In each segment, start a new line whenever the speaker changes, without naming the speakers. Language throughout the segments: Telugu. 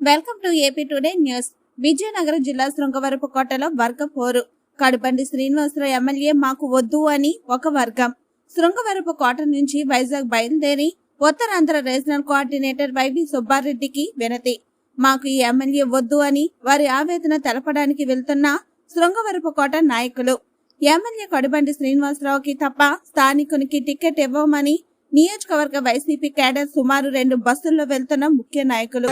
Welcome to AP today news Vizianagaram జిల్లా శృంగవరపు కోటలో వర్గ పోరు కడుపండి శ్రీనివాసరావు ఎమ్మెల్యే మాకు వద్దు అని ఒక వర్గం. శృంగవరపు కోట నుంచి వైజాగ్ బయలుదేరి ఉత్తరాంధ్ర రీజనల్ కోఆర్డినేటర్ వైవి సుబ్బారెడ్డికి వినతి. మాకు ఈ ఎమ్మెల్యే వద్దు అని వారి ఆవేదన తెలపడానికి వెళ్తున్న శృంగవరపు కోట నాయకులు. ఎమ్మెల్యే కడుబండి శ్రీనివాసరావుకి తప్ప స్థానికునికి టికెట్ ఇవ్వమని నియోజకవర్గ వైసీపీ కేడర్ సుమారు రెండు బస్సుల్లో వెళ్తున్న ముఖ్య నాయకులు.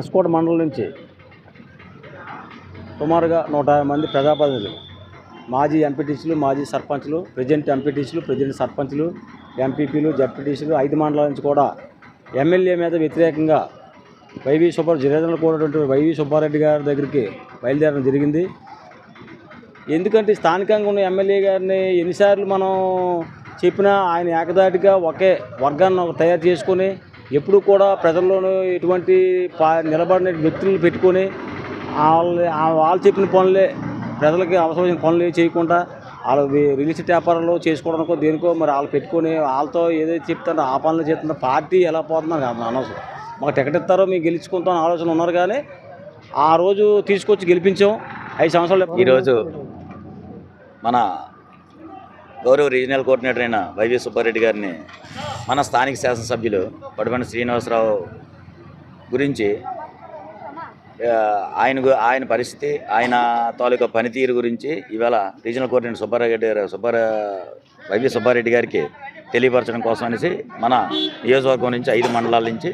ఎస్కోట్ మండలం నుంచి సుమారుగా నూట యాభై మంది ప్రజాప్రతినిధులు మాజీ ఎంపీటీసీలు మాజీ సర్పంచ్లు ప్రజెంట్ ఎంపీటీసీలు ప్రజెంట్ సర్పంచ్లు ఎంపీపీలు జడ్పీటీసీలు ఐదు మండలాల నుంచి కూడా ఎమ్మెల్యే మీద వ్యతిరేకంగా వైవి సుబ్బారెడ్డి జిల్లాలో కూడినటువంటి వైవి సుబ్బారెడ్డి గారి దగ్గరికి బయలుదేరడం జరిగింది. ఎందుకంటే స్థానికంగా ఉన్న ఎమ్మెల్యే గారిని ఎన్నిసార్లు మనం చెప్పినా ఆయన ఏకదాటిగా ఒకే వర్గాన్ని ఒక తయారు చేసుకొని ఎప్పుడు కూడా ప్రజల్లోనూ ఎటువంటి నిలబడిన వ్యక్తులను పెట్టుకొని వాళ్ళ వాళ్ళు చెప్పిన పనులే ప్రజలకి అవసరమైన పనులు చేయకుండా వాళ్ళు రిలీజ్ వ్యాపారంలో చేసుకోవడానికో దేనికో మరి వాళ్ళు పెట్టుకొని వాళ్ళతో ఏదైతే చెప్తారో ఆ పనులు చేస్తుందో పార్టీ ఎలా పోతుందో నాకు అనవసరం మాకు టికెట్ ఇస్తారో మేము గెలుచుకుంటాం ఆలోచన ఉన్నారు కానీ ఆ రోజు తీసుకొచ్చి గెలిపించాం. ఐదు సంవత్సరాలు
ఈరోజు మన గౌరవ రీజనల్ కోఆర్డినేటర్ అయిన వైవి సుబ్బారెడ్డి గారిని మన స్థానిక శాసనసభ్యులు పడిపండి శ్రీనివాసరావు గురించి ఆయన గు- ఆయన పరిస్థితి ఆయన తాలూకా పనితీరు గురించి ఈవేళ రీజనల్ కోఆర్డినేటర్ సుబ్బారెడ్డి గారు సుబ్బార వైవి సుబ్బారెడ్డి గారికి తెలియపరచడం కోసం అనేసి మన నియోజకవర్గం నుంచి ఐదు మండలాల నుంచి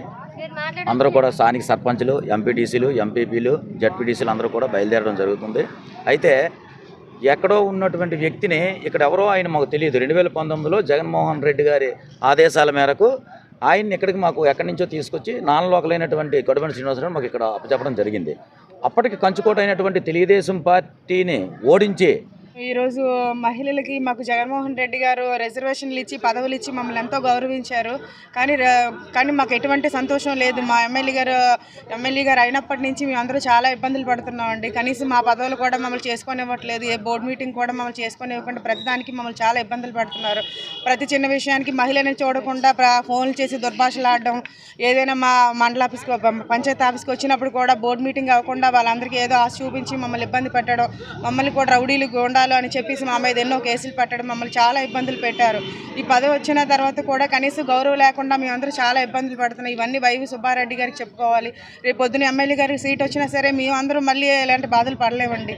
అందరూ కూడా స్థానిక సర్పంచ్లు ఎంపీటీసీలు ఎంపీపీలు జడ్పీటీసీలు అందరూ కూడా బయలుదేరడం జరుగుతుంది. అయితే ఎక్కడో ఉన్నటువంటి వ్యక్తిని ఇక్కడ ఎవరో ఆయన మాకు తెలియదు రెండు వేల పంతొమ్మిదిలో జగన్మోహన్ రెడ్డి గారి ఆదేశాల మేరకు ఆయన్ని ఇక్కడికి మాకు ఎక్కడి నుంచో తీసుకొచ్చి నాన్ లోకల్ గొడవని శ్రీనివాసరావు మాకు ఇక్కడ అప్పచెప్పడం జరిగింది. అప్పటికి కంచుకోటైనటువంటి తెలుగుదేశం పార్టీని ఓడించి
ఈరోజు మహిళలకి మాకు జగన్మోహన్ రెడ్డి గారు రిజర్వేషన్లు ఇచ్చి పదవులు ఇచ్చి మమ్మల్ని ఎంతో గౌరవించారు. కానీ కానీ మాకు ఎటువంటి సంతోషం లేదు. మా ఎమ్మెల్యే గారు ఎమ్మెల్యే గారు అయినప్పటి నుంచి మేము అందరూ చాలా ఇబ్బందులు పడుతున్నామండి. కనీసం మా పదవులు కూడా మమ్మల్ని చేసుకొనివ్వట్లేదు. ఏ బోర్డు మీటింగ్ కూడా మమ్మల్ని చేసుకొని ఇవ్వకుండా ప్రతిదానికి మమ్మల్ని చాలా ఇబ్బందులు పడుతున్నారు. ప్రతి చిన్న విషయానికి మహిళని చూడకుండా ఫోన్లు చేసి దుర్భాషలాడడం ఏదైనా మా మండల ఆఫీస్కి పంచాయతీ ఆఫీస్కి వచ్చినప్పుడు కూడా బోర్డు మీటింగ్ అవ్వకుండా వాళ్ళందరికీ ఏదో ఆశ చూపించి మమ్మల్ని ఇబ్బంది పెట్టడం మమ్మల్ని కూడా రౌడీలు గోండాలు అని చెప్పేసి మా మీద ఎన్నో కేసులు పెట్టడం మమ్మల్ని చాలా ఇబ్బందులు పెట్టారు. ఈ పదవి వచ్చిన తర్వాత కూడా కనీసం గౌరవం లేకుండా మేమందరూ చాలా ఇబ్బందులు పడుతున్నాం ఇవన్నీ వైవి సుబ్బారెడ్డి గారికి చెప్పుకోవాలి. రేపు పొద్దున ఎమ్మెల్యే గారికి సీట్ వచ్చినా సరే మేమందరూ మళ్ళీ ఇలాంటి బాధలు పడలేమండి.